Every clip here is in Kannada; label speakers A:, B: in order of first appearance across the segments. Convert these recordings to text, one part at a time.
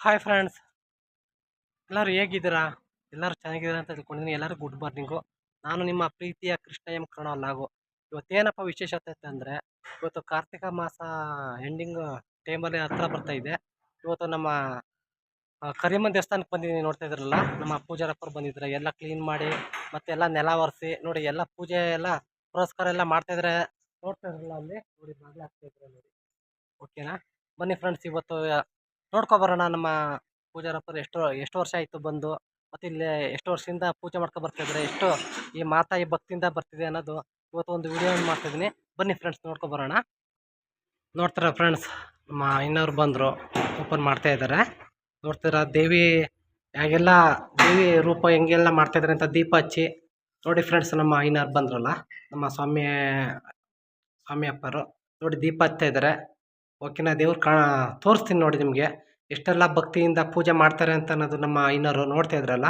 A: ಹಾಯ್ ಫ್ರೆಂಡ್ಸ್ ಎಲ್ಲರೂ ಹೇಗಿದ್ದೀರಾ? ಎಲ್ಲರೂ ಚೆನ್ನಾಗಿದ್ದೀರಾ ಅಂತ ತಿಳ್ಕೊಂಡಿದ್ದೀನಿ. ಎಲ್ಲರೂ ಗುಡ್ ಮಾರ್ನಿಂಗು ನಾನು ನಿಮ್ಮ ಪ್ರೀತಿಯ ಕೃಷ್ಣ ಎಂ ಕರ್ಣ ಲಾಗು. ಇವತ್ತೇನಪ್ಪ ವಿಶೇಷತೆ ಅಂದರೆ, ಇವತ್ತು ಕಾರ್ತಿಕ ಮಾಸ ಎಂಡಿಂಗ್ ಟೈಮಲ್ಲಿ ಹತ್ರ ಬರ್ತಾ ಇದೆ. ಇವತ್ತು ನಮ್ಮ ಕರಿಮನ್ ದೇವಸ್ಥಾನಕ್ಕೆ ಬಂದಿದ್ದೀನಿ. ನೋಡ್ತಾ ಇದ್ರಲ್ಲ ನಮ್ಮ ಪೂಜಾರಪ್ಪರು ಬಂದಿದ್ದಾರೆ. ಎಲ್ಲ ಕ್ಲೀನ್ ಮಾಡಿ, ಮತ್ತೆ ಎಲ್ಲ ನೆಲ ಒರೆಸಿ, ನೋಡಿ ಎಲ್ಲ ಪೂಜೆ ಎಲ್ಲ ಪುರಸ್ಕಾರ ಎಲ್ಲ ಮಾಡ್ತಾ ಇದ್ರೆ ನೋಡ್ತಾ ಇದ್ರಲ್ಲ ಅಲ್ಲಿ? ನೋಡಿ ಬಾಗಿಲು ಹಾಕ್ತಾ ಇದ್ರೆ ನೋಡಿ. ಓಕೆನಾ ಬನ್ನಿ ಫ್ರೆಂಡ್ಸ್ ಇವತ್ತು ನೋಡ್ಕೊಬರೋಣ ನಮ್ಮ ಪೂಜಾರಪ್ಪರು ಎಷ್ಟು ಎಷ್ಟು ವರ್ಷ ಆಯಿತು ಬಂದು, ಮತ್ತು ಇಲ್ಲಿ ಎಷ್ಟು ವರ್ಷದಿಂದ ಪೂಜೆ ಮಾಡ್ಕೊ ಬರ್ತಿದ್ದಾರೆ ಎಷ್ಟು ಈ ಮಾತಾಯಿ ಭಕ್ತಿಯಿಂದ ಬರ್ತಿದೆ ಅನ್ನೋದು ಇವತ್ತು ಒಂದು ವಿಡಿಯೋ ಮಾಡ್ತಿದ್ದೀನಿ ಬನ್ನಿ ಫ್ರೆಂಡ್ಸ್ ನೋಡ್ಕೊಬರೋಣ. ನೋಡ್ತಾರ ಫ್ರೆಂಡ್ಸ್ ನಮ್ಮ ಇನ್ನವ್ರು ಬಂದರು ಓಪನ್ ಮಾಡ್ತಾ ಇದ್ದಾರೆ. ನೋಡ್ತೀರಾ ದೇವಿ ಹೇಗೆಲ್ಲ ದೇವಿ ರೂಪ ಹೆಂಗೆಲ್ಲ ಮಾಡ್ತಾಯಿದ್ದಾರೆ ಅಂತ ದೀಪ ಹಚ್ಚಿ. ನೋಡಿ ಫ್ರೆಂಡ್ಸ್ ನಮ್ಮ ಐನವ್ರು ಬಂದ್ರಲ್ಲ, ನಮ್ಮ ಸ್ವಾಮಿ ಸ್ವಾಮಿ ಅಪ್ಪರು ನೋಡಿ ದೀಪ ಹಚ್ತಾ ಇದ್ದಾರೆ. ಓಕೆನಾ, ದೇವ್ರು ಕಾ, ತೋರಿಸ್ತೀನಿ ನೋಡಿ ನಿಮಗೆ. ಎಷ್ಟೆಲ್ಲ ಭಕ್ತಿಯಿಂದ ಪೂಜೆ ಮಾಡ್ತಾರೆ ಅಂತ ಅನ್ನೋದು ನಮ್ಮ ಇನ್ನೋರು ನೋಡ್ತಾ ಇದ್ರಲ್ಲ?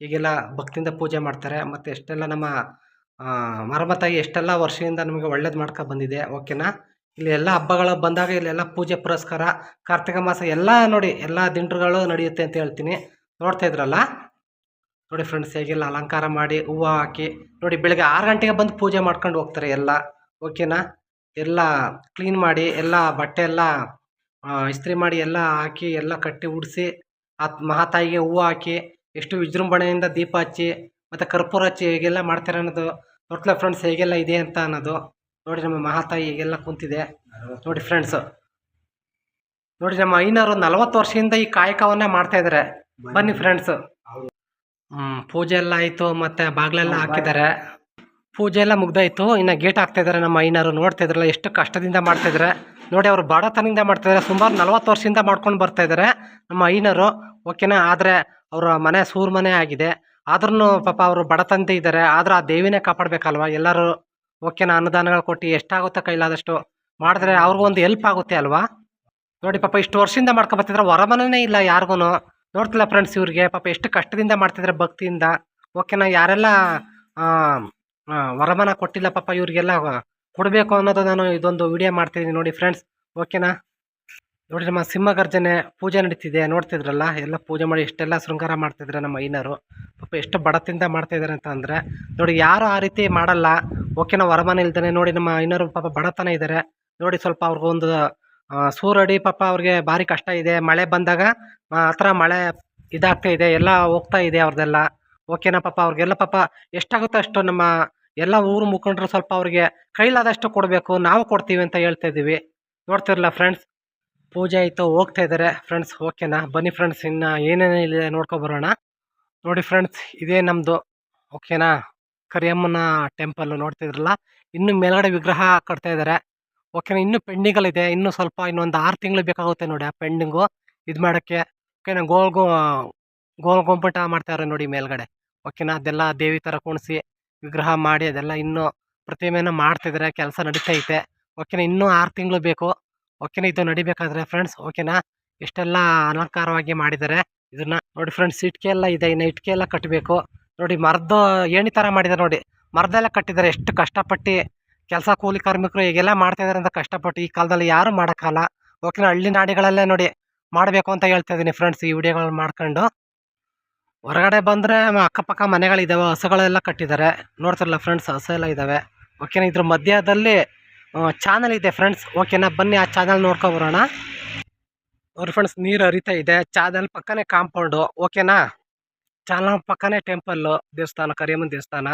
A: ಈಗೆಲ್ಲ ಭಕ್ತಿಯಿಂದ ಪೂಜೆ ಮಾಡ್ತಾರೆ ಮತ್ತು ಎಷ್ಟೆಲ್ಲ ನಮ್ಮ ಆ, ಮರಮತಾಯಿ ಎಷ್ಟೆಲ್ಲ ವರ್ಷದಿಂದ ನಮಗೆ ಒಳ್ಳೇದು ಮಾಡ್ಕೊ ಬಂದಿದೆ ಓಕೆನಾ? ಇಲ್ಲಿ ಎಲ್ಲ ಹಬ್ಬಗಳು ಬಂದಾಗ ಇಲ್ಲೆಲ್ಲ ಪೂಜೆ ಪುರಸ್ಕಾರ ಕಾರ್ತಿಕ ಮಾಸ ಎಲ್ಲ ನೋಡಿ ಎಲ್ಲ ದಿಂಡ್ರುಗಳು ನಡೆಯುತ್ತೆ ಅಂತ ಹೇಳ್ತೀನಿ. ನೋಡ್ತಾ ಇದ್ರಲ್ಲ? ನೋಡಿ ಫ್ರೆಂಡ್ಸ್ ಹೇಗೆಲ್ಲ ಅಲಂಕಾರ ಮಾಡಿ ಹೂವು ಹಾಕಿ ನೋಡಿ ಬೆಳಗ್ಗೆ ಆರು ಗಂಟೆಗೆ ಬಂದು ಪೂಜೆ ಮಾಡ್ಕೊಂಡು ಹೋಗ್ತಾರೆ ಎಲ್ಲ ಓಕೆನಾ? ಎಲ್ಲ ಕ್ಲೀನ್ ಮಾಡಿ ಎಲ್ಲ ಬಟ್ಟೆ ಎಲ್ಲ ಇಸ್ತ್ರಿ ಮಾಡಿ ಎಲ್ಲ ಹಾಕಿ ಎಲ್ಲ ಕಟ್ಟಿ ಉಡಿಸಿ ಆ ಮಹಾತಾಯಿಗೆ ಹೂವು ಹಾಕಿ ಎಷ್ಟು ವಿಜೃಂಭಣೆಯಿಂದ ದೀಪ ಹಚ್ಚಿ ಮತ್ತು ಕರ್ಪೂರ ಹಚ್ಚಿ ಹೇಗೆಲ್ಲ ಮಾಡ್ತಾರೆ ಅನ್ನೋದು ನೋಡ್ತಲ ಫ್ರೆಂಡ್ಸ್ ಹೇಗೆಲ್ಲ ಇದೆ ಅಂತ ಅನ್ನೋದು ನೋಡಿ ನಮ್ಮ ಮಹಾತಾಯಿ ಹೇಗೆಲ್ಲ ಕುಂತಿದೆ. ನೋಡಿ ಫ್ರೆಂಡ್ಸು ನೋಡಿ ನಮ್ಮ ಐನವರು ನಲವತ್ತು ವರ್ಷದಿಂದ ಈ ಕಾಯಕವನ್ನೇ ಮಾಡ್ತಾ ಇದ್ದಾರೆ ಬನ್ನಿ ಫ್ರೆಂಡ್ಸು ಪೂಜೆ ಎಲ್ಲ ಆಯಿತು ಮತ್ತೆ ಬಾಗಿಲೆಲ್ಲ ಹಾಕಿದ್ದಾರೆ. ಪೂಜೆ ಎಲ್ಲ ಮುಗ್ದಾಯ್ತು ಇನ್ನು ಗೇಟ್ ಹಾಕ್ತಾಯಿದ್ದಾರೆ ನಮ್ಮ ಐನವರು ನೋಡ್ತಾ ಇದ್ರಲ್ಲ ಎಷ್ಟು ಕಷ್ಟದಿಂದ ಮಾಡ್ತಾ ಇದ್ದಾರೆ ನೋಡಿ, ಅವರು ಬಡತನದಿಂದ ಮಾಡ್ತಾ ಇದ್ದಾರೆ ಸುಮಾರು ನಲವತ್ತು ವರ್ಷದಿಂದ ಮಾಡ್ಕೊಂಡು ಬರ್ತಾ ಇದ್ದಾರೆ ನಮ್ಮ ಅಯ್ಯನರು ಓಕೆನಾ? ಆದರೆ ಅವರ ಮನೆ ಸೂರ್ ಮನೆ ಆಗಿದೆ. ಆದ್ರೂ ಪಾಪ ಅವರು ಬಡತನದ ಇದ್ದಾರೆ ಆದ್ರೆ ಆ ದೇವಿನೇ ಕಾಪಾಡಬೇಕಲ್ವ ಎಲ್ಲರೂ? ಓಕೆನಾ? ಅನುದಾನಗಳು ಕೊಟ್ಟು ಎಷ್ಟಾಗುತ್ತೋ ಕೈಲಾದಷ್ಟು ಮಾಡಿದ್ರೆ ಅವ್ರಿಗೂ ಒಂದು ಹೆಲ್ಪ್ ಆಗುತ್ತೆ ಅಲ್ವಾ? ನೋಡಿ, ಪಾಪ ಇಷ್ಟು ವರ್ಷದಿಂದ ಮಾಡ್ಕೊಬರ್ತಿದ್ರೆ ಹೊರಮನೇ ಇಲ್ಲ ಯಾರಿಗೂ ನೋಡ್ತಿಲ್ಲ ಫ್ರೆಂಡ್ಸ್ ಇವ್ರಿಗೆ. ಪಾಪ ಎಷ್ಟು ಕಷ್ಟದಿಂದ ಮಾಡ್ತಿದ್ರೆ ಭಕ್ತಿಯಿಂದ. ಓಕೆನಾ? ಯಾರೆಲ್ಲ ವರಮಾನ ಕೊಟ್ಟಿಲ್ಲ ಪಾಪ ಇವ್ರಿಗೆಲ್ಲ ಕೊಡಬೇಕು ಅನ್ನೋದು ನಾನು ಇದೊಂದು ವಿಡಿಯೋ ಮಾಡ್ತಿದ್ದೀನಿ ನೋಡಿ ಫ್ರೆಂಡ್ಸ್ ಓಕೆನಾ ನೋಡಿ ನಮ್ಮ ಸಿಂಹಗರ್ಜನೆ ಪೂಜೆ ನಡೀತಿದೆ, ನೋಡ್ತಿದ್ರಲ್ಲ? ಎಲ್ಲ ಪೂಜೆ ಮಾಡಿ ಎಷ್ಟೆಲ್ಲ ಶೃಂಗಾರ ಮಾಡ್ತಿದ್ರೆ ನಮ್ಮ ಐನರು. ಪಾಪ ಎಷ್ಟು ಬಡತಿಂದ ಮಾಡ್ತಾಯಿದ್ದಾರೆ ಅಂತ ಅಂದರೆ, ನೋಡಿ ಯಾರು ಆ ರೀತಿ ಮಾಡಲ್ಲ. ಓಕೆನಾ ವರಮಾನ ಇಲ್ದೇ ನೋಡಿ ನಮ್ಮ ಐನರು ಪಾಪ ಬಡತನ ಇದ್ದಾರೆ ನೋಡಿ ಸ್ವಲ್ಪ ಅವ್ರಿಗೊಂದು ಸೂರಡಿ ಪಾಪ ಅವ್ರಿಗೆ ಭಾರಿ ಕಷ್ಟ ಇದೆ. ಮಳೆ ಬಂದಾಗ ಆ ಥರ ಮಳೆ ಇದಾಗ್ತಾ ಇದೆ, ಎಲ್ಲ ಹೋಗ್ತಾ ಇದೆ ಅವ್ರದ್ದೆಲ್ಲ ಓಕೆನಾ ಪಾಪ ಅವ್ರಿಗೆಲ್ಲ ಪಾಪ ಎಷ್ಟಾಗುತ್ತೋ ಅಷ್ಟು ನಮ್ಮ ಎಲ್ಲ ಊರು ಮುಖಂಡರು ಸ್ವಲ್ಪ ಅವ್ರಿಗೆ ಕೈಲಾದಷ್ಟು ಕೊಡಬೇಕು, ನಾವು ಕೊಡ್ತೀವಿ ಅಂತ ಹೇಳ್ತಾ ಇದ್ದೀವಿ. ನೋಡ್ತಿರಲ್ಲ ಫ್ರೆಂಡ್ಸ್ ಪೂಜೆ ಆಯಿತು, ಹೋಗ್ತಾ ಇದ್ದಾರೆ ಫ್ರೆಂಡ್ಸ್ ಓಕೆನಾ ಬನ್ನಿ ಫ್ರೆಂಡ್ಸ್ ಇನ್ನು ಏನೇನಿದೆ ನೋಡ್ಕೊ ಬರೋಣ. ನೋಡಿ ಫ್ರೆಂಡ್ಸ್ ಇದೇ ನಮ್ಮದು ಓಕೆನಾ ಕರಿಯಮ್ಮನ ಟೆಂಪಲ್ ನೋಡ್ತಿದ್ರಲ್ಲ, ಇನ್ನು ಮೇಲ್ಗಡೆ ವಿಗ್ರಹ ಕಟ್ತಾ ಇದ್ದಾರೆ ಓಕೆನಾ ಇನ್ನೂ ಪೆಂಡಿಂಗಲ್ಲಿದೆ, ಇನ್ನೂ ಸ್ವಲ್ಪ, ಇನ್ನೊಂದು ಆರು ತಿಂಗಳು ಬೇಕಾಗುತ್ತೆ ನೋಡಿ ಆ ಪೆಂಡಿಂಗು, ಇದು ಮಾಡೋಕ್ಕೆ. ಓಕೆನಾ ಗೋಲ್ ಗೋ, ಗೋಲ್ ಗೊಂಬಟ ಮಾಡ್ತಾಯಿದ್ದಾರೆ ನೋಡಿ ಮೇಲ್ಗಡೆ. ಓಕೆನಾ ಅದೆಲ್ಲ ದೇವಿ ಥರ ಕುಣಿಸಿ ವಿಗ್ರಹ ಮಾಡಿ ಅದೆಲ್ಲ ಇನ್ನೂ ಪ್ರತಿಮೆಯನ್ನು ಮಾಡ್ತಿದ್ದಾರೆ ಕೆಲಸ ನಡೀತೈತೆ. ಓಕೆನಾ, ಇನ್ನೂ ಆರು ತಿಂಗಳು ಬೇಕು. ಓಕೆನಾ, ಇದು ನಡಿಬೇಕಾದ್ರೆ ಫ್ರೆಂಡ್ಸ್ ಓಕೆನಾ? ಇಷ್ಟೆಲ್ಲ ಅಲಂಕಾರವಾಗಿ ಮಾಡಿದ್ದಾರೆ ಇದನ್ನ ನೋಡಿ ಫ್ರೆಂಡ್ಸ್ ಇಟ್ಕೆ ಎಲ್ಲ ಇದೆ, ಇನ್ನು ಇಟ್ಕೆ ಎಲ್ಲ ಕಟ್ಟಬೇಕು ನೋಡಿ, ಮರದ ಏಣಿ ಥರ ಮಾಡಿದ್ದಾರೆ ನೋಡಿ. ಮರದೆಲ್ಲ ಕಟ್ಟಿದ್ದಾರೆ ಎಷ್ಟು ಕಷ್ಟಪಟ್ಟು ಕೆಲಸ ಕೂಲಿ ಕಾರ್ಮಿಕರು ಹೀಗೆಲ್ಲ ಮಾಡ್ತಾ ಇದ್ದಾರೆ ಅಂತ ಕಷ್ಟಪಟ್ಟು ಈ ಕಾಲದಲ್ಲಿ ಯಾರು ಮಾಡೋಕ್ಕಲ್ಲ ಓಕೆನಾ, ಹಳ್ಳಿ ನಾಡಿಗಳಲ್ಲೇ ನೋಡಿ ಮಾಡಬೇಕು ಅಂತ ಹೇಳ್ತಾ ಇದ್ದೀನಿ ಫ್ರೆಂಡ್ಸ್ ಈ ವಿಡಿಯೋಗಳನ್ನ ಮಾಡ್ಕೊಂಡು. ಹೊರಗಡೆ ಬಂದರೆ ಅಕ್ಕಪಕ್ಕ ಮನೆಗಳಿದ್ದಾವೆ ಹಸುಗಳೆಲ್ಲ ಕಟ್ಟಿದ್ದಾರೆ. ನೋಡ್ತಿರಲ್ಲ ಫ್ರೆಂಡ್ಸ್ ಹಸು ಎಲ್ಲ ಇದ್ದಾವೆ ಓಕೆನಾ ಇದ್ರ ಮಧ್ಯದಲ್ಲಿ ಚಾನಲ್ ಇದೆ ಫ್ರೆಂಡ್ಸ್ ಓಕೆನಾ ಬನ್ನಿ ಆ ಚಾನಲ್ ನೋಡ್ಕೊಬರೋಣ ಅವ್ರ ಫ್ರೆಂಡ್ಸ್ ನೀರು ಹರಿತಾ ಇದೆ. ಚಾನಲ್ ಪಕ್ಕನೇ ಕಾಂಪೌಂಡು ಓಕೆನಾ ಚಾನಲ್ ಪಕ್ಕನೇ ಟೆಂಪಲ್ಲು ದೇವಸ್ಥಾನ, ಕರಿಯಮ್ಮನ ದೇವಸ್ಥಾನ.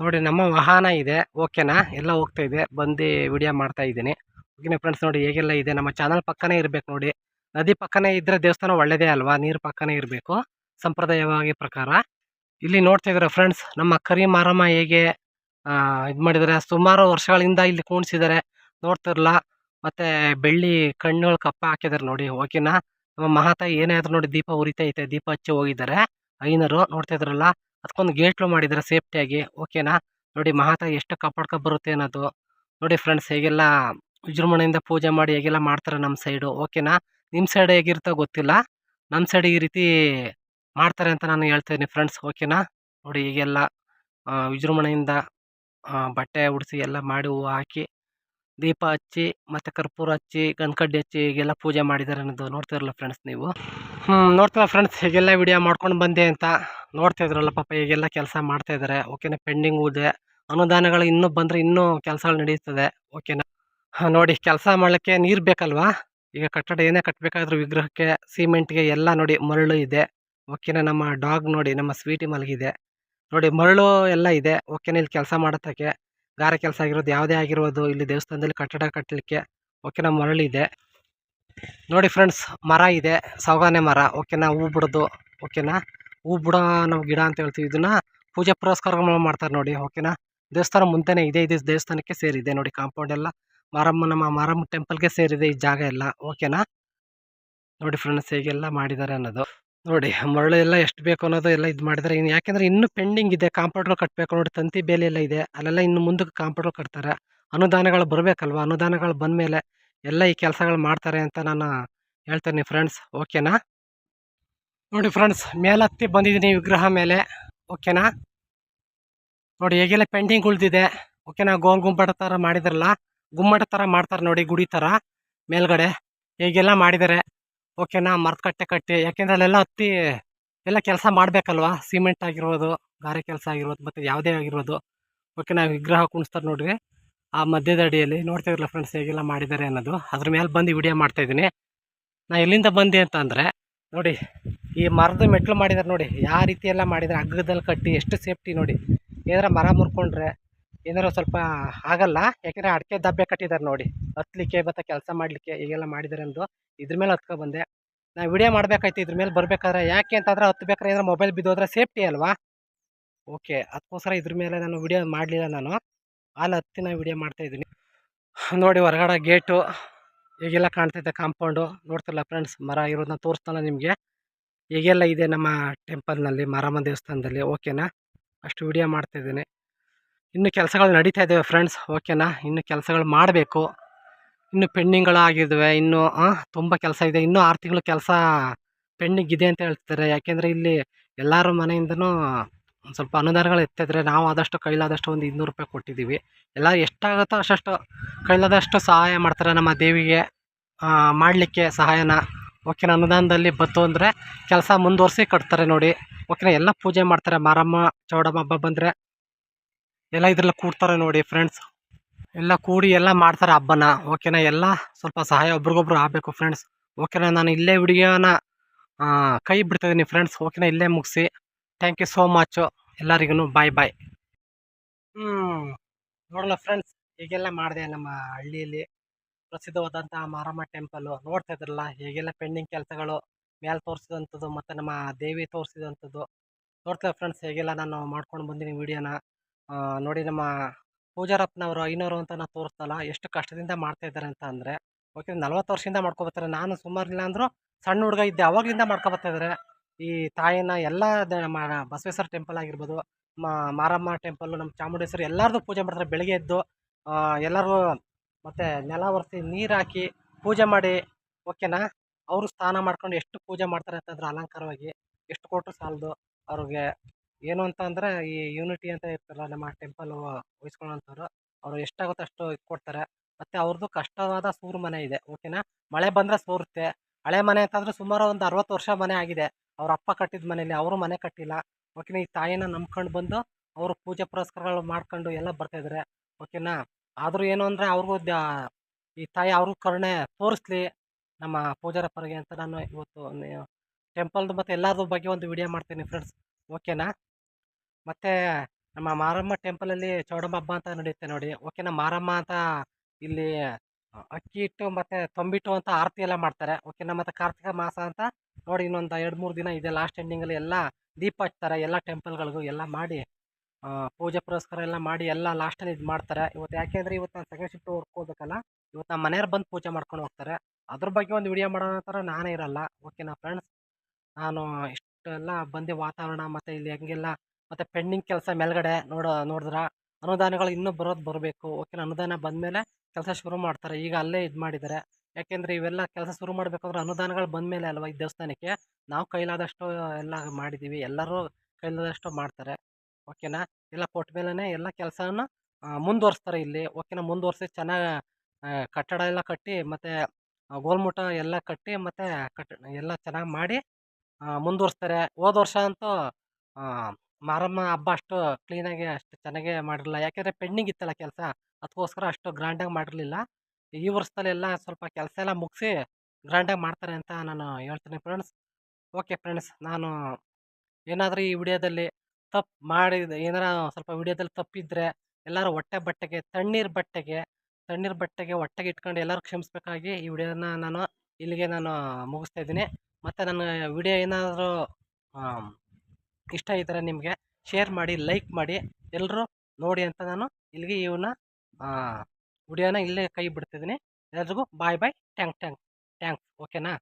A: ನೋಡಿ, ನಮ್ಮ ವಾಹನ ಇದೆ. ಓಕೆನಾ ಎಲ್ಲ ಹೋಗ್ತಾ ಇದೆ. ಬಂದು ವಿಡಿಯೋ ಮಾಡ್ತಾ ಇದ್ದೀನಿ. ಓಕೆನಾ ಫ್ರೆಂಡ್ಸ್ ನೋಡಿ ಹೇಗೆಲ್ಲ ಇದೆ. ನಮ್ಮ ಚಾನಲ್ ಪಕ್ಕನೇ ಇರಬೇಕು ನೋಡಿ. ನದಿ ಪಕ್ಕನೇ ಇದ್ದರೆ ದೇವಸ್ಥಾನ ಒಳ್ಳೆಯದೇ ಅಲ್ವಾ? ನೀರು ಪಕ್ಕನೇ ಇರಬೇಕು. ಸಂಪ್ರದಾಯವಾಗಿ ಪ್ರಕಾರ. ಇಲ್ಲಿ ನೋಡ್ತಾ ಇದ್ದಾರೆ ಫ್ರೆಂಡ್ಸ್ ನಮ್ಮ ಕರಿ ಮಾರಮ್ಮ ಹೇಗೆ ಇದು ಮಾಡಿದ್ದಾರೆ. ಸುಮಾರು ವರ್ಷಗಳಿಂದ ಇಲ್ಲಿ ಕೂಣಿಸಿದ್ದಾರೆ. ನೋಡ್ತಿರಲ್ಲ ಮತ್ತು ಬೆಳ್ಳಿ ಕಣ್ಣುಗಳು ಕಪ್ಪ ಹಾಕಿದ್ದಾರೆ ನೋಡಿ. ಓಕೆನಾ? ನಮ್ಮ ಮಹಾತಾಯಿ ಏನೇ ಆದರೂ ನೋಡಿ, ದೀಪ ಉರಿತೈತೆ. ದೀಪ ಹಚ್ಚಿ ಹೋಗಿದ್ದಾರೆ. ಐನರು ನೋಡ್ತಾ ಇದ್ರಲ್ಲ. ಅದಕ್ಕೊಂದು ಗೇಟ್ಲು ಮಾಡಿದ್ದಾರೆ ಸೇಫ್ಟಿಯಾಗಿ ಓಕೆನಾ? ನೋಡಿ, ಮಹಾತಾಯಿ ಎಷ್ಟು ಕಾಪಾಡ್ಕೊ ಬರುತ್ತೆ ಅನ್ನೋದು. ನೋಡಿ ಫ್ರೆಂಡ್ಸ್ ಹೇಗೆಲ್ಲ ವಿಜೃಂಭಣೆಯಿಂದ ಪೂಜೆ ಮಾಡಿ, ಹೇಗೆಲ್ಲ ಮಾಡ್ತಾರೆ ನಮ್ಮ ಸೈಡು ಓಕೆನಾ? ನಿಮ್ಮ ಸೈಡ್ ಹೇಗಿರುತ್ತೋ ಗೊತ್ತಿಲ್ಲ. ನಮ್ಮ ಸೈಡ್ ಈ ರೀತಿ ಮಾಡ್ತಾರೆ ಅಂತ ನಾನು ಹೇಳ್ತಾಯಿದ್ದೀನಿ ಫ್ರೆಂಡ್ಸ್ ಓಕೆನಾ ನೋಡಿ ಈಗೆಲ್ಲ ವಿಜೃಂಭಣೆಯಿಂದ ಬಟ್ಟೆ ಉಡಿಸಿ ಎಲ್ಲ ಮಾಡಿ ಹೂವು ಹಾಕಿ, ದೀಪ ಹಚ್ಚಿ, ಮತ್ತು ಕರ್ಪೂರ ಹಚ್ಚಿ ಗಂಧಕಡ್ಡಿ ಹಚ್ಚಿ ಈಗೆಲ್ಲ ಪೂಜೆ ಮಾಡಿದ್ದಾರೆ ಅನ್ನೋದು ನೋಡ್ತಿರಲ್ಲ ಫ್ರೆಂಡ್ಸ್ ನೀವು? ಹ್ಞೂ ನೋಡ್ತಾ ಫ್ರೆಂಡ್ಸ್ ಹೀಗೆಲ್ಲ ವಿಡಿಯೋ ಮಾಡ್ಕೊಂಡು ಬಂದೆ ಅಂತ? ನೋಡ್ತಾ ಇದ್ರಲ್ಲ ಪಾಪ ಈಗೆಲ್ಲ ಕೆಲಸ ಮಾಡ್ತಾ ಇದ್ದಾರೆ ಓಕೆನಾ ಪೆಂಡಿಂಗ್ ಇದೆ ಅನುದಾನಗಳು ಇನ್ನೂ ಬಂದರೆ ಇನ್ನೂ ಕೆಲಸಗಳು ನಡೆಯುತ್ತದೆ ಓಕೆನಾ ನೋಡಿ ಕೆಲಸ ಮಾಡಲಿಕ್ಕೆ ನೀರು ಬೇಕಲ್ವಾ? ಈಗ ಕಟ್ಟಡ ಏನೇ ಕಟ್ಟಬೇಕಾದ್ರೂ ವಿಗ್ರಹಕ್ಕೆ ಸಿಮೆಂಟ್ಗೆ ಎಲ್ಲ ನೋಡಿ ಮರಳು ಇದೆ. ಓಕೆನಾ, ನಮ್ಮ ಡಾಗ್ ನೋಡಿ, ನಮ್ಮ ಸ್ವೀಟಿ ಮಲಗಿದೆ. ನೋಡಿ, ಮರಳು ಎಲ್ಲ ಇದೆ. ಓಕೆನಾ, ಇಲ್ಲಿ ಕೆಲಸ ಮಾಡತ್ತಕ್ಕೆ ಗಾರೆ ಕೆಲಸ ಆಗಿರೋದು ಯಾವುದೇ ಆಗಿರೋದು ಇಲ್ಲಿ ದೇವಸ್ಥಾನದಲ್ಲಿ ಕಟ್ಟಡ ಕಟ್ಟಲಿಕ್ಕೆ ಓಕೆನಾ ಮರಳಿದೆ ನೋಡಿ ಫ್ರೆಂಡ್ಸ್ ಮರ ಇದೆ. ಸೌಗಾನೆ ಮರ. ಓಕೆನಾ, ಹೂ ಬಿಡೋದು. ಓಕೆನಾ, ಹೂ ಬಿಡೋ ನಾವು ಗಿಡ ಅಂತ ಹೇಳ್ತೀವಿ. ಇದನ್ನ ಪೂಜೆ ಪುರಸ್ಕಾರ ಮಾಡ್ತಾರೆ ನೋಡಿ. ಓಕೆನಾ, ದೇವಸ್ಥಾನ ಮುಂದೆನೇ ಇದೆ ಇದು ದೇವಸ್ಥಾನಕ್ಕೆ ಸೇರಿದೆ. ನೋಡಿ ಕಾಂಪೌಂಡ್ ಎಲ್ಲ ಮಾರಮ್ಮ, ನಮ್ಮ ಮಾರಮ್ಮ ಟೆಂಪಲ್ಗೆ ಸೇರಿದೆ ಈ ಜಾಗ ಎಲ್ಲ. ಓಕೆನಾ, ನೋಡಿ ಫ್ರೆಂಡ್ಸ್ ಹೇಗೆಲ್ಲ ಮಾಡಿದ್ದಾರೆ ಅನ್ನೋದು. ನೋಡಿ, ಮರಳು ಎಲ್ಲ ಎಷ್ಟು ಬೇಕು ಅನ್ನೋದು ಎಲ್ಲ ಇದು ಮಾಡಿದರೆ. ಇನ್ನು ಯಾಕೆಂದ್ರೆ ಇನ್ನೂ ಪೆಂಡಿಂಗ್ ಇದೆ, ಕಾಂಪೌಂಡ್ಗಳು ಕಟ್ಟಬೇಕು ನೋಡಿ, ತಂತಿ ಬೇಲಿ ಎಲ್ಲ ಇದೆ. ಅಲ್ಲೆಲ್ಲ ಇನ್ನು ಮುಂದಕ್ಕೆ ಕಾಂಪೌಂಡ್ಗಳು ಕಟ್ತಾರೆ. ಅನುದಾನಗಳು ಬರಬೇಕಲ್ವ? ಅನುದಾನಗಳು ಬಂದಮೇಲೆ ಎಲ್ಲ ಈ ಕೆಲಸಗಳು ಮಾಡ್ತಾರೆ ಅಂತ ನಾನು ಹೇಳ್ತೇನೆ ಫ್ರೆಂಡ್ಸ್ ಓಕೆನಾ ನೋಡಿ ಫ್ರೆಂಡ್ಸ್ ಮೇಲತ್ತಿ ಬಂದಿದ್ದೀನಿ ವಿಗ್ರಹ ಮೇಲೆ ಓಕೆನಾ ನೋಡಿ, ಹೇಗೆಲ್ಲ ಪೆಂಡಿಂಗ್ ಉಳಿದಿದೆ ಓಕೆನಾ ಗೋಲ್ ಗುಮ್ಮಟ ಥರ ಮಾಡಿದ್ರಲ್ಲ ಗುಮ್ಮಟ ಥರ ಮಾಡ್ತಾರೆ ನೋಡಿ, ಗುಡಿ ಥರ ಮೇಲ್ಗಡೆ, ಹೇಗೆಲ್ಲ ಮಾಡಿದ್ದಾರೆ? ಓಕೆನಾ ಮರಕಟ್ಟೆ ಕಟ್ಟಿ ಯಾಕೆಂದ್ರೆ ಅಲ್ಲೆಲ್ಲ ಹತ್ತಿ ಎಲ್ಲ ಕೆಲಸ ಮಾಡಬೇಕಲ್ವಾ? ಸಿಮೆಂಟ್ ಆಗಿರ್ಬೋದು, ಗಾರೆ ಕೆಲಸ ಆಗಿರ್ಬೋದು, ಮತ್ತು ಯಾವುದೇ ಆಗಿರ್ಬೋದು. ಓಕೆನಾ ವಿಗ್ರಹ ಕುಣಿಸ್ತಾರೆ ನೋಡ್ರಿ. ಆ ಮಧ್ಯದ ಅಡಿಯಲ್ಲಿ ನೋಡ್ತಿದ್ರಲ್ಲ ಫ್ರೆಂಡ್ಸ್ ಹೇಗೆಲ್ಲ ಮಾಡಿದ್ದಾರೆ ಅನ್ನೋದು. ಅದ್ರ ಮೇಲೆ ಬಂದು ವಿಡಿಯೋ ಮಾಡ್ತಾಯಿದ್ದೀನಿ ನಾ ಎಲ್ಲಿಂದ ಬಂದೆ ಅಂತ ಅಂದರೆ, ನೋಡಿ, ಈ ಮರದ ಮೆಟ್ಲು ಮಾಡಿದ್ದಾರೆ ನೋಡಿ, ಯಾವ ರೀತಿ ಎಲ್ಲ ಮಾಡಿದ್ದಾರೆ ಹಗ್ಗದಲ್ಲಿ ಕಟ್ಟಿ ಎಷ್ಟು ಸೇಫ್ಟಿ ನೋಡಿ. ಏನಾರ ಮರ ಮುರ್ಕೊಂಡ್ರೆ ಏನಾರ ಸ್ವಲ್ಪ ಆಗಲ್ಲ. ಯಾಕಂದ್ರೆ ಅಡಿಕೆ ದಬ್ಬೆ ಕಟ್ಟಿದ್ದಾರೆ ನೋಡಿ. ಹತ್ತಲಿಕ್ಕೆ ಮತ್ತು ಕೆಲಸ ಮಾಡಲಿಕ್ಕೆ ಹೀಗೆಲ್ಲ ಮಾಡಿದ್ದಾರೆ ಅಂದು ಇದ್ರ ಮೇಲೆ ಹತ್ಕೊ ಬಂದೆ. ನಾ ವಿಡಿಯೋ ಮಾಡಬೇಕಾಯ್ತು ಇದ್ರ ಮೇಲೆ ಬರಬೇಕಾದ್ರೆ ಯಾಕೆ ಅಂತಂದ್ರೆ ಹತ್ಬೇಕಾದ್ರೆ ಏನಾರ ಮೊಬೈಲ್ ಬಿದ್ದೋದ್ರೆ ಸೇಫ್ಟಿ ಅಲ್ವಾ? ಓಕೆ ಅದಕ್ಕೋಸ್ಕರ ಇದ್ರ ಮೇಲೆ ನಾನು ವಿಡಿಯೋ ಮಾಡಲಿಲ್ಲ ನಾನು. ಅಲ್ಲಿ ಹತ್ತಿ ನಾನು ವಿಡಿಯೋ ಮಾಡ್ತಾಯಿದ್ದೀನಿ ನೋಡಿ ಹೊರಗಡೆ ಗೇಟು ಈಗೆಲ್ಲ ಕಾಣ್ತೈತೆ ಕಾಂಪೌಂಡು ನೋಡ್ತಿರಲ್ಲ ಫ್ರೆಂಡ್ಸ್ ಮರ ಇರೋದನ್ನ ತೋರಿಸ್ತಾನೆ ನಿಮಗೆ. ಈಗೆಲ್ಲ ಇದೆ ನಮ್ಮ ಟೆಂಪಲ್ನಲ್ಲಿ ಮಾರಮ್ಮ ದೇವಸ್ಥಾನದಲ್ಲಿ. ಓಕೆನಾ ಅಷ್ಟು ವಿಡಿಯೋ ಮಾಡ್ತಾಯಿದ್ದೀನಿ ಇನ್ನು ಕೆಲಸಗಳು ನಡೀತಾ ಇದ್ದಾವೆ ಫ್ರೆಂಡ್ಸ್ ಓಕೆನಾ ಇನ್ನು ಕೆಲಸಗಳು ಮಾಡಬೇಕು. ಇನ್ನು ಪೆಂಡಿಂಗ್ಗಳು ಆಗಿದ್ದಾವೆ ಇನ್ನೂ ತುಂಬ ಕೆಲಸ ಇದೆ. ಇನ್ನೂ ಆರು ತಿಂಗಳು ಕೆಲಸ ಪೆಂಡಿಂಗ್ ಇದೆ ಅಂತ ಹೇಳ್ತಾರೆ. ಯಾಕೆಂದರೆ ಇಲ್ಲಿ ಎಲ್ಲರ ಮನೆಯಿಂದನೂ ಒಂದು ಸ್ವಲ್ಪ ಅನುದಾನಗಳು ಎತ್ತಿದ್ರೆ ನಾವು ಆದಷ್ಟು ಕೈಲಾದಷ್ಟು ಒಂದು ಇನ್ನೂರು ರೂಪಾಯಿ ಕೊಟ್ಟಿದ್ದೀವಿ. ಎಲ್ಲ ಎಷ್ಟಾಗುತ್ತೋ ಅಷ್ಟು ಕೈಲಾದಷ್ಟು ಸಹಾಯ ಮಾಡ್ತಾರೆ ನಮ್ಮ ದೇವಿಗೆ ಮಾಡಲಿಕ್ಕೆ ಸಹಾಯನ. ಓಕೆನ ಅನುದಾನದಲ್ಲಿ ಬತ್ತು ಅಂದರೆ ಕೆಲಸ ಮುಂದುವರಿಸಿ ಕಟ್ತಾರೆ ನೋಡಿ. ಓಕೆನಾ ಎಲ್ಲ ಪೂಜೆ ಮಾಡ್ತಾರೆ. ಮಾರಮ್ಮ, ಚೌಡಮ್ಮ ಹಬ್ಬ ಬಂದರೆ ಎಲ್ಲ ಇದ್ರಲ್ಲಿ ಕೂಡ್ತಾರೆ ನೋಡಿ ಫ್ರೆಂಡ್ಸ್ ಎಲ್ಲ ಕೂಡಿ ಎಲ್ಲ ಮಾಡ್ತಾರೆ ಹಬ್ಬನ. ಓಕೆನಾ ಎಲ್ಲ ಸ್ವಲ್ಪ ಸಹಾಯ ಒಬ್ರಿಗೊಬ್ರು ಆಗಬೇಕು ಫ್ರೆಂಡ್ಸ್ ಓಕೆನಾ ನಾನು ಇಲ್ಲೇ ವಿಡಿಯೋನ ಕೈ ಬಿಡ್ತಾಯಿದ್ದೀನಿ ಫ್ರೆಂಡ್ಸ್ ಓಕೆನಾ ಇಲ್ಲೇ ಮುಗಿಸಿ. ಥ್ಯಾಂಕ್ ಯು ಸೋ ಮಚ್ ಎಲ್ಲರಿಗೂ ಬಾಯ್ ಬಾಯ್ ಹ್ಞೂ ನೋಡಲ್ಲ ಫ್ರೆಂಡ್ಸ್ ಹೀಗೆಲ್ಲ ಮಾಡಿದೆ ನಮ್ಮ ಹಳ್ಳಿಯಲ್ಲಿ ಪ್ರಸಿದ್ಧವಾದಂಥ ಮಾರಮ್ಮ ಟೆಂಪಲ್ಲು ನೋಡ್ತಾ ಇದ್ರಲ್ಲ, ಹೇಗೆಲ್ಲ ಪೆಂಡಿಂಗ್ ಕೆಲಸಗಳು ಮೇಲೆ ತೋರಿಸಿದಂಥದ್ದು ಮತ್ತು ನಮ್ಮ ದೇವಿ ತೋರಿಸಿದಂಥದ್ದು ನೋಡ್ತಾ ಫ್ರೆಂಡ್ಸ್ ಹೇಗೆಲ್ಲ ನಾನು ಮಾಡ್ಕೊಂಡು ಬಂದೀನಿ ವೀಡಿಯೋನ ನೋಡಿ ನಮ್ಮ ಪೂಜಾರಪ್ಪನವರು ಐನೂರು ಅಂತ ನಾನು ತೋರಿಸ್ತಲ್ಲ ಎಷ್ಟು ಕಷ್ಟದಿಂದ ಮಾಡ್ತಾ ಇದ್ದಾರೆ ಅಂತ ಅಂದರೆ ಓಕೆ ನಲ್ವತ್ತು ವರ್ಷದಿಂದ ಮಾಡ್ಕೊಬರ್ತಾರೆ ನಾನು ಸುಮಾರು ಇಲ್ಲ ಅಂದರೂ ಸಣ್ಣ ಹುಡುಗ ಇದ್ದೆ, ಅವಾಗಲಿಂದ ಇದ್ದಾರೆ. ಈ ತಾಯಿನ ಎಲ್ಲ ನಮ್ಮ ಬಸವೇಶ್ವರ ಟೆಂಪಲ್ ಆಗಿರ್ಬೋದು ಮಾರಮ್ಮ ಟೆಂಪಲ್ಲು ನಮ್ಮ ಚಾಮುಂಡೇಶ್ವರಿ ಎಲ್ಲರದು ಪೂಜೆ ಮಾಡ್ತಾರೆ. ಬೆಳಗ್ಗೆ ಎದ್ದು ಎಲ್ಲರೂ ಮತ್ತು ನೆಲ ಒರೆಸಿ ನೀರು ಹಾಕಿ ಪೂಜೆ ಮಾಡಿ ಓಕೆನಾ ಅವರು ಸ್ನಾನ ಮಾಡ್ಕೊಂಡು ಎಷ್ಟು ಪೂಜೆ ಮಾಡ್ತಾರೆ ಅಂತಂದ್ರೆ ಅಲಂಕಾರವಾಗಿ, ಎಷ್ಟು ಕೊಟ್ಟರು ಸಾಲದು ಅವ್ರಿಗೆ ಏನು ಅಂತ ಅಂದರೆ, ಈ ಯೂನಿಟಿ ಅಂತ ಇರ್ತಾರಲ್ಲ ನಮ್ಮ ಟೆಂಪಲ್ ವಹಿಸ್ಕೊಳ್ಳೋಂಥವ್ರು ಅವರು ಎಷ್ಟಾಗುತ್ತೋ ಅಷ್ಟು ಕೊಡ್ತಾರೆ. ಮತ್ತು ಅವ್ರದ್ದು ಕಷ್ಟವಾದ ಸೂರು ಮನೆ ಇದೆ ಓಕೆನಾ ಮಳೆ ಬಂದರೆ ಸೋರುತ್ತೆ. ಹಳೆ ಮನೆ ಅಂತಂದರೆ ಸುಮಾರು ಒಂದು ಅರವತ್ತು ವರ್ಷ ಮನೆ ಆಗಿದೆ. ಅವ್ರ ಅಪ್ಪ ಕಟ್ಟಿದ ಮನೇಲಿ ಅವರು ಮನೆ ಕಟ್ಟಿಲ್ಲ. ಓಕೆನಾ ಈ ತಾಯಿನ ನಂಬ್ಕೊಂಡು ಬಂದು ಅವರು ಪೂಜೆ ಪುರಸ್ಕಾರಗಳು ಮಾಡ್ಕೊಂಡು ಎಲ್ಲ ಬರ್ತಾಯಿದ್ದಾರೆ ಓಕೆನಾ ಆದರೂ ಏನು ಅಂದರೆ ಅವ್ರಿಗೂ ಈ ತಾಯಿ ಅವ್ರಿಗೂ ಕರುಣೆ ತೋರಿಸ್ಲಿ. ನಮ್ಮ ಪೂಜಾರಪ್ಪರಿಗೆ ಅಂತ ನಾನು ಇವತ್ತು ಟೆಂಪಲ್ದು ಮತ್ತು ಎಲ್ಲರದ್ದು ಬಗ್ಗೆ ಒಂದು ವಿಡಿಯೋ ಮಾಡ್ತೀನಿ ಫ್ರೆಂಡ್ಸ್ ಓಕೆನಾ ಮತ್ತು ನಮ್ಮ ಮಾರಮ್ಮ ಟೆಂಪಲಲ್ಲಿ ಚೌಡಮ್ಮ ಹಬ್ಬ ಅಂತ ನಡೆಯುತ್ತೆ ನೋಡಿ. ಓಕೆನಾ? ಮಾರಮ್ಮ ಅಂತ ಇಲ್ಲಿ ಅಕ್ಕಿ ಇಟ್ಟು ಮತ್ತು ತೊಂಬಿಟ್ಟು ಅಂತ ಆರತಿ ಎಲ್ಲ ಮಾಡ್ತಾರೆ. ಓಕೆನಾ? ಮತ್ತು ಕಾರ್ತಿಕ ಮಾಸ ಅಂತ ನೋಡಿ ಇನ್ನೊಂದು ಎರಡು, ಮೂರು ದಿನ ಇದೆ ಲಾಸ್ಟ್ ಎಂಡಿಂಗಲ್ಲಿ ಎಲ್ಲ ದೀಪ ಹಚ್ತಾರೆ. ಎಲ್ಲ ಟೆಂಪಲ್ಗಳಿಗೂ ಎಲ್ಲ ಮಾಡಿ ಪೂಜೆ ಪುರಸ್ಕಾರ ಎಲ್ಲ ಮಾಡಿ ಎಲ್ಲ ಲಾಸ್ಟಲ್ಲಿ ಇದು ಮಾಡ್ತಾರೆ. ಇವತ್ತು ಯಾಕೆಂದರೆ ಇವತ್ತು ನಾನು ಸೆಕೆಂಡ್ ಶಿಫ್ಟ್ ವರ್ಕ್ ಹೋಗ್ಬೇಕಲ್ಲ ಇವತ್ತು ನಮ್ಮ ಮನೆಯವ್ರು ಬಂದು ಪೂಜೆ ಮಾಡ್ಕೊಂಡು ಹೋಗ್ತಾರೆ. ಅದ್ರ ಬಗ್ಗೆ ಒಂದು ವಿಡಿಯೋ ಮಾಡೋಣ ಥರ ನಾನೇ ಇರಲ್ಲ. ಓಕೆನಾ ಫ್ರೆಂಡ್ಸ್ ನಾನು ಇಷ್ಟೆಲ್ಲ ಬಂದೆ ವಾತಾವರಣ ಮತ್ತು ಇಲ್ಲಿ ಹೆಂಗೆಲ್ಲ ಮತ್ತು ಪೆಂಡಿಂಗ್ ಕೆಲಸ ಮೇಲ್ಗಡೆ ನೋಡ, ನೋಡಿದ್ರೆ ಅನುದಾನಗಳು ಇನ್ನೂ ಬರೋದು ಬರಬೇಕು. ಓಕೆ ಅನುದಾನ ಬಂದಮೇಲೆ ಕೆಲಸ ಶುರು ಮಾಡ್ತಾರೆ. ಈಗ ಅಲ್ಲೇ ಇದು ಮಾಡಿದ್ದಾರೆ. ಯಾಕೆಂದರೆ ಇವೆಲ್ಲ ಕೆಲಸ ಶುರು ಮಾಡಬೇಕಂದ್ರೆ ಅನುದಾನಗಳು ಬಂದಮೇಲೆ ಅಲ್ವಾ ಈ ದೇವಸ್ಥಾನಕ್ಕೆ? ನಾವು ಕೈಲಾದಷ್ಟು ಎಲ್ಲ ಮಾಡಿದ್ದೀವಿ ಎಲ್ಲರೂ ಕೈಲಾದಷ್ಟು ಮಾಡ್ತಾರೆ. ಓಕೆನಾ? ಎಲ್ಲ ಕೊಟ್ಟ ಮೇಲೇ ಎಲ್ಲ ಕೆಲಸನ ಮುಂದುವರ್ಸ್ತಾರೆ ಇಲ್ಲಿ. ಓಕೆನಾ? ಮುಂದುವರ್ಸಿ ಚೆನ್ನಾಗಿ ಕಟ್ಟಡ ಎಲ್ಲ ಕಟ್ಟಿ, ಮತ್ತು ಗೋಲ್ಮುಟ ಎಲ್ಲ ಕಟ್ಟಿ, ಮತ್ತು ಕಟ್ ಎಲ್ಲ ಚೆನ್ನಾಗಿ ಮಾಡಿ ಮುಂದುವರಿಸ್ತಾರೆ. ಹೋದ ವರ್ಷ ಅಂತೂ ಮಾರಮ್ಮ ಹಬ್ಬ ಅಷ್ಟು ಕ್ಲೀನಾಗಿ ಅಷ್ಟು ಚೆನ್ನಾಗೇ ಮಾಡಿರಲಿಲ್ಲ. ಯಾಕೆಂದರೆ ಪೆಂಡಿಂಗ್ ಇತ್ತಲ್ಲ ಕೆಲಸ ಅದಕ್ಕೋಸ್ಕರ ಅಷ್ಟು ಗ್ರ್ಯಾಂಡಾಗಿ ಮಾಡಿರಲಿಲ್ಲ. ಈ ವರ್ಷದಲ್ಲೆಲ್ಲ ಸ್ವಲ್ಪ ಕೆಲಸ ಎಲ್ಲ ಮುಗಿಸಿ ಗ್ರ್ಯಾಂಡಾಗಿ ಮಾಡ್ತಾರೆ ಅಂತ ನಾನು ಹೇಳ್ತೀನಿ ಫ್ರೆಂಡ್ಸ್ ಓಕೆ ಫ್ರೆಂಡ್ಸ್ ನಾನು ಏನಾದರೂ ಈ ವಿಡಿಯೋದಲ್ಲಿ ತಪ್ಪು ಮಾಡಿದ, ಏನಾರ ಸ್ವಲ್ಪ ವಿಡಿಯೋದಲ್ಲಿ ತಪ್ಪಿದ್ದರೆ ಎಲ್ಲರೂ ಹೊಟ್ಟೆ ಬಟ್ಟೆಗೆ, ತಣ್ಣೀರು ಬಟ್ಟೆಗೆ ತಣ್ಣೀರು ಬಟ್ಟೆಗೆ ಹೊಟ್ಟೆಗೆ ಇಟ್ಕೊಂಡು ಎಲ್ಲರೂ ಕ್ಷಮಿಸ್ಬೇಕಾಗಿ ಈ ವಿಡಿಯೋನ ನಾನು ಇಲ್ಲಿಗೆ ನಾನು ಮುಗಿಸ್ತಾ ಇದ್ದೀನಿ. ಮತ್ತು ನನ್ನ ವಿಡಿಯೋ ಏನಾದರೂ ಇಷ್ಟ ಇದ್ದರೆ ನಿಮಗೆ ಶೇರ್ ಮಾಡಿ, ಲೈಕ್ ಮಾಡಿ, ಎಲ್ಲರೂ ನೋಡಿ ಅಂತ ನಾನು ಇಲ್ಲಿಗೆ ಇವನ್ನ ವಿಡಿಯೋನ ಇಲ್ಲೇ ಕೈ ಬಿಡ್ತಿದ್ದೀನಿ. ಎಲ್ರಿಗೂ bye bye, thank thank thank, ಓಕೆನಾ?